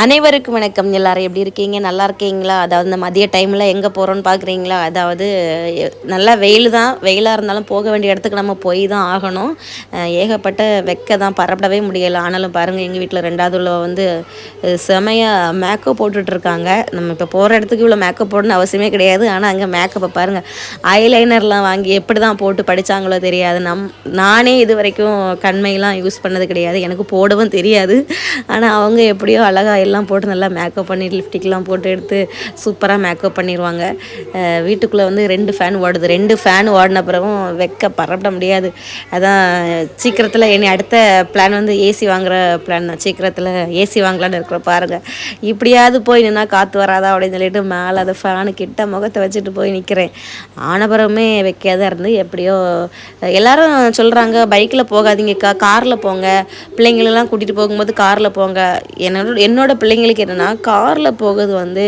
அனைவருக்கும் வணக்கம். எல்லாரும் எப்படி இருக்கீங்க? நல்லா இருக்கீங்களா? அதாவது இந்த மதிய டைமில் எங்கே போகிறோன்னு பார்க்குறீங்களா அதாவது நல்லா வெயில் தான் வெயிலாக இருந்தாலும் போக வேண்டிய இடத்துக்கு நம்ம போய் தான் ஆகணும். ஏகப்பட்ட வெக்க தான் பரப்படவே முடியலை. ஆனாலும் பாருங்கள் எங்கள் வீட்டில் ரெண்டாவது உள்ள வந்து செமையாக மேக்கப் போட்டுட்ருக்காங்க. நம்ம இப்போ போகிற இடத்துக்கு இவ்வளோ மேக்கப் போடணும்னு அவசியமே கிடையாது. ஆனால் அங்கே மேக்கப்பை பாருங்கள் ஐலைனர்லாம் வாங்கி எப்படி தான் போட்டு படித்தாங்களோ தெரியாது. நம் நானே இது வரைக்கும் கண்மையெல்லாம் யூஸ் பண்ணது கிடையாது. எனக்கு போடவும் தெரியாது. ஆனால் அவங்க எப்படியோ அழகாக எல்லாம் போட்டு நல்லா மேக்கப் பண்ணி லிப்டிக்லாம் போட்டு எடுத்து சூப்பராக மேக்கப் பண்ணிடுவாங்க வீட்டுக்குள்ளே வந்து ரெண்டு ஃபேன் ஓடுது. ரெண்டு ஃபேன் ஓடின பிறகும் வெக்க பரப்பிட முடியாது. அதான் சீக்கிரத்தில் இனி அடுத்த பிளான் வந்து ஏசி வாங்குகிற பிளான் தான். சீக்கிரத்தில் ஏசி வாங்கலான்னு இருக்கிற பாருங்கள் இப்படியாவது போய் நின்னா காற்று வராதா அப்படின்னு சொல்லிட்டு மேலே அதை ஃபேனு கிட்ட முகத்தை வச்சுட்டு போய் நிற்கிறேன் ஆனபுரமே வைக்காத இருந்து எப்படியோ எல்லாரும் சொல்கிறாங்க பைக்கில் போகாதீங்கக்கா காரில் போங்க. பிள்ளைங்களெல்லாம் கூட்டிகிட்டு போகும்போது காரில் போங்க. என்னோட என்னோட பிள்ளைங்களுக்கு என்னென்னா காரில் போகிறது வந்து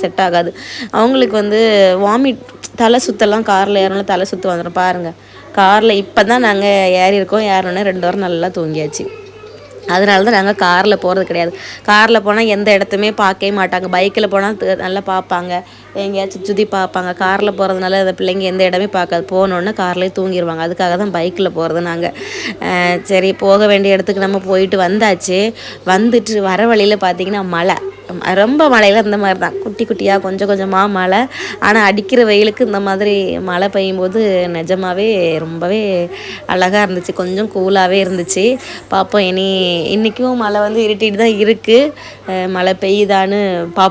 செட் ஆகாது. அவங்களுக்கு வந்து வாமிட் தலை சுத்தலாம் காரில் ஏறணும் தலை சுற்று வந்துடும் பாருங்கள் காரில் இப்போ தான் நாங்கள் ஏறி இருக்கோம் ரெண்டு வாரம் நல்லா தூங்கியாச்சு. அதனால தான் நாங்கள் காரில் போகிறது கிடையாது. காரில் போனால் எந்த இடத்துமே பார்க்கவே மாட்டாங்க. பைக்கில் போனால் நல்லா பார்ப்பாங்க. எங்கேயாச்சும் சுற்றி பார்ப்பாங்க. காரில் போகிறதுனால அந்த பிள்ளைங்க எந்த இடமே பார்க்காது. போனோன்னே கார்லேயே தூங்கிடுவாங்க அதுக்காக தான் பைக்கில் போகிறது நாங்கள் சரி போக வேண்டிய இடத்துக்கு நம்ம போயிட்டு வந்தாச்சு. வந்துட்டு வர வழியில் பார்த்தீங்கன்னா மழை. ரொம்ப மழையில் இந்த மாதிரி தான் குட்டி குட்டியாக கொஞ்சம் கொஞ்சமாக மழை. ஆனால் அடிக்கிற வெயிலுக்கு இந்த மாதிரி மழை பெய்யும்போது நிஜமாகவே ரொம்பவே அழகாக இருந்துச்சு. கொஞ்சம் கூலாகவே இருந்துச்சு. பார்ப்போம் இனி இன்றைக்கும் மழை வந்து இருட்டிட்டு தான் இருக்குது மழை பெய்யுதான்னு பார்ப்போம்